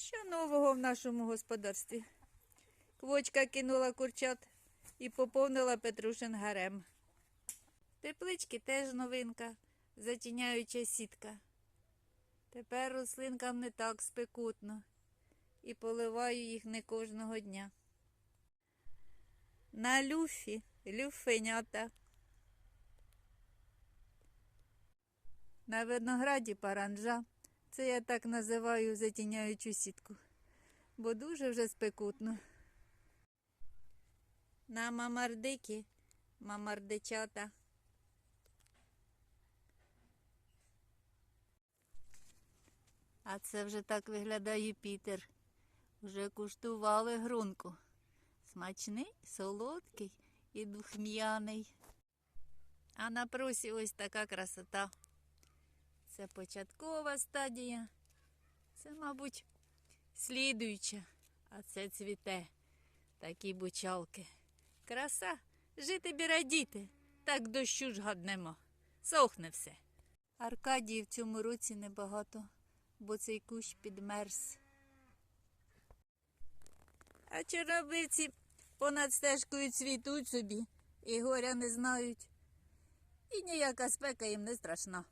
Що нового в нашому господарстві? Квочка кинула курчат і поповнила Петрушин гарем. Теплички теж новинка, затіняюча сітка. Тепер рослинкам не так спекутно і поливаю їх не кожного дня. На люфі люфенята. На винограді паранжа. Це я так називаю затіняючу сітку, бо дуже вже спекутно. На мамардики мамардичата. А це вже так виглядає Пітер. Вже куштували грунку. Смачний, солодкий і духм'яний. А на просі ось така красота. Це початкова стадія. Це, мабуть, слідуюча, а це цвіте. Такі бучалки. Краса, жити бі радіти, так дощу ж гаднемо. Сохне все. Аркадії в цьому році небагато, бо цей кущ підмерз. А чорнобривці понад стежкою цвітуть собі і горя не знають. І ніяка спека їм не страшна.